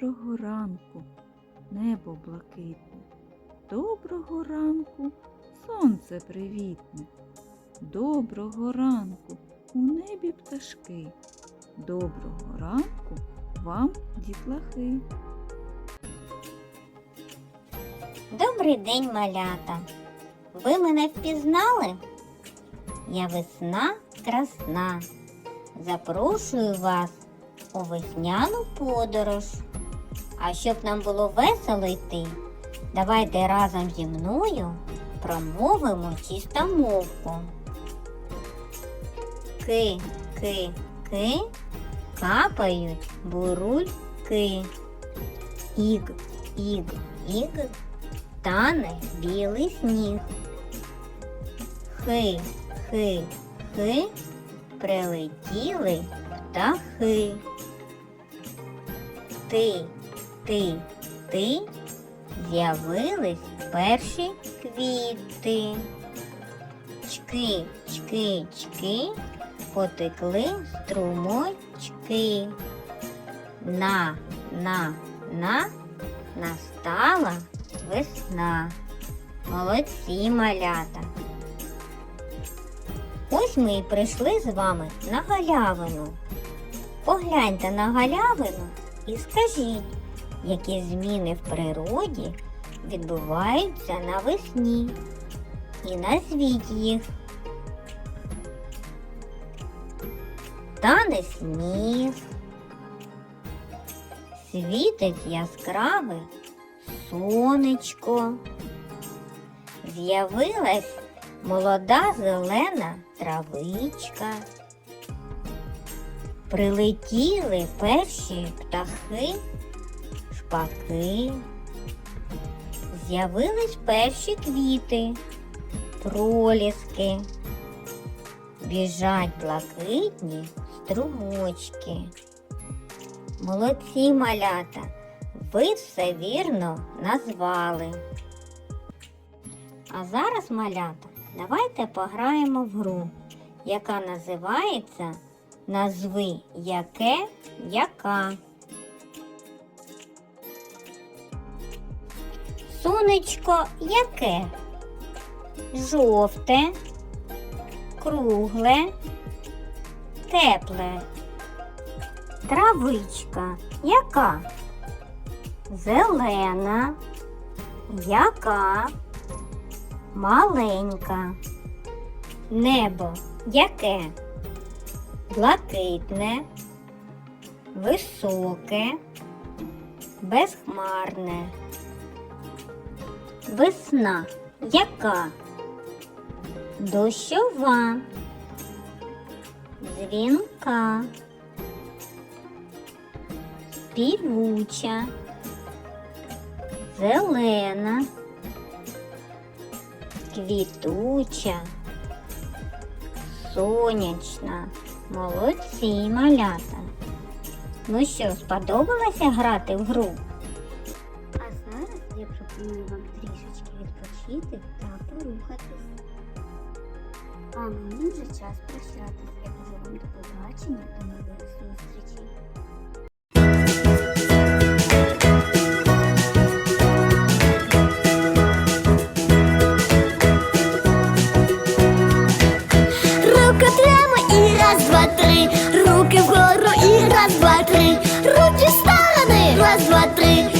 Доброго ранку, небо блакитне. Доброго ранку, сонце привітне. Доброго ранку, у небі пташки. Доброго ранку вам, дітлахи. Добрий день, малята. Ви мене впізнали? Я весна красна. Запрошую вас у весняну подорож. А щоб нам було весело йти, давайте разом зі мною промовимо чистомовку. Ки, ки, ки, капають бурульки. Іг, іг, іг, тане білий сніг. Хи, хи, хи, прилетіли птахи. Ти, ти, ти, з'явились перші квіти. Чки, чки, чки, потекли струмочки. На, на, на, настала весна. Молодці малята. Ось ми і прийшли з вами на галявину. Погляньте на галявину і скажіть, які зміни в природі відбуваються навесні. І назвіть їх. Тане сніг. Світить яскраве сонечко. З'явилась молода зелена травичка. Прилетіли перші птахи, шпаки. З'явились перші квіти, проліски. Біжать блакитні струмочки. Молодці малята, ви все вірно назвали. А зараз, малята, давайте пограємо в гру, яка називається Назви яке яка. Сонечко яке? Жовте, кругле, тепле. Травичка яка? Зелена, яка? Маленька. Небо яке? Блакитне, високе, безхмарне. Весна яка? Дощова, дзвінка, співуча, зелена, квітуча, сонячна. Молодці малята. Ну що, сподобалося грати в гру? А зараз я пропоную вам трішечки відпочити та порухатись. А мені вже час прощатись. Я кажу вам до побачення, до нових зустрічей. Руки прямо і раз, два, три. Руки вгору і раз, два, три. Руки в сторони, раз, два, три.